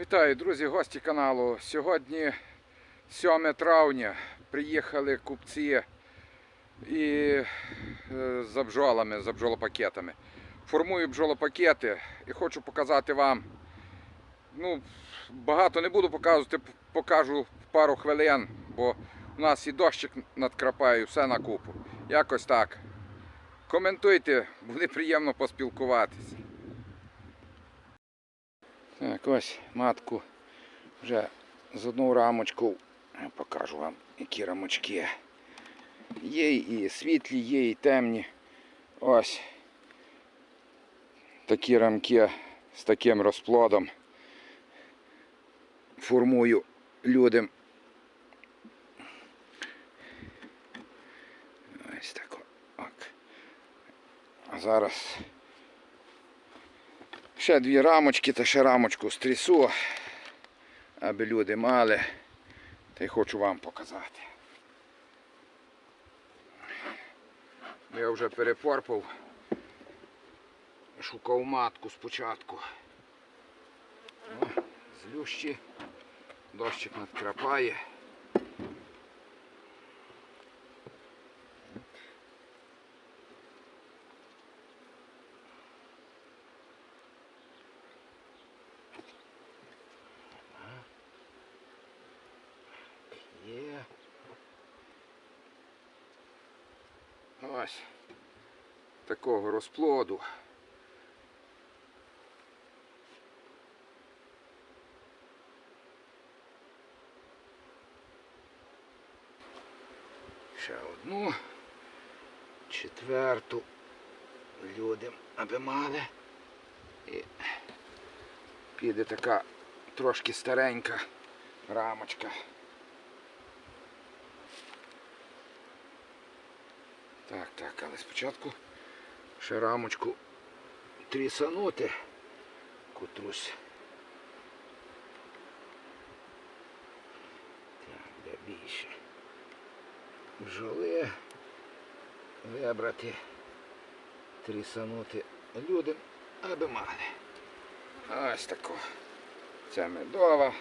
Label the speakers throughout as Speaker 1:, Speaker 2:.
Speaker 1: Вітаю, друзі, гості каналу. Сьогодні 7 травня. Приїхали купці і е, за бджолами, за бджолопакетами. Формую бджолопакети і хочу показати вам. Ну, багато не буду показувати, покажу пару хвилин, бо у нас і дощик надкрапає, все на купу. Якось так. Коментуйте, буде приємно поспілкуватися. Ось матку вже з одну рамочку. Я покажу вам, які рамочки. Є і світлі, є і темні. Ось такі рамки з таким розплодом. Формую людям. Ось так. Ок. А зараз Ще дві рамочки та ще рамочку стрісу, аби люди мали. Та й хочу вам показати. Я вже перепорпав. Шукав матку спочатку. О, злющі. Дощик надкрапає. Є. Ось. Такого розплоду. Ще одну. Четверту. Людям аби мали. І піде така трошки старенька рамочка. Так, так, але спочатку ще рамочку трісанути котрусь. Так, де більше. Бджоли вибрати, трісанути людям, аби мали. Ось тако. Це медова.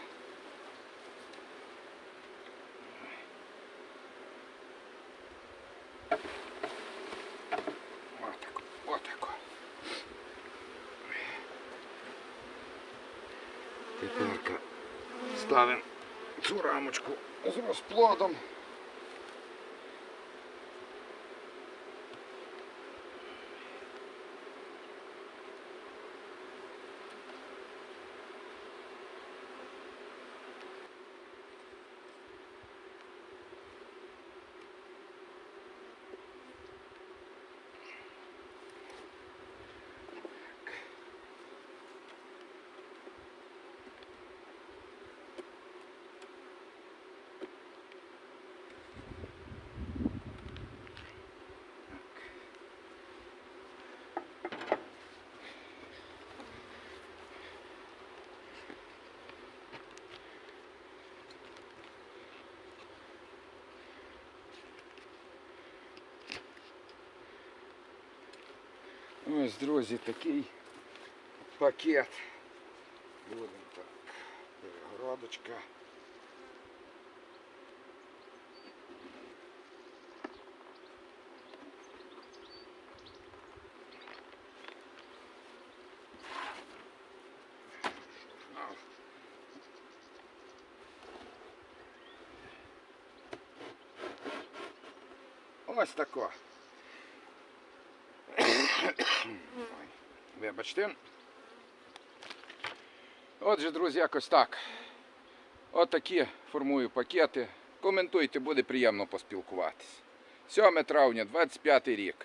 Speaker 1: Ставимо цю рамочку з розплодом. Ось, друзі, такий пакет. Будемо так. Перегородочка. Ось тако. Вибачте. Отже, друзі, якось так. От такі формую пакети. Коментуйте, буде приємно поспілкуватись. 7 травня, 25 рік.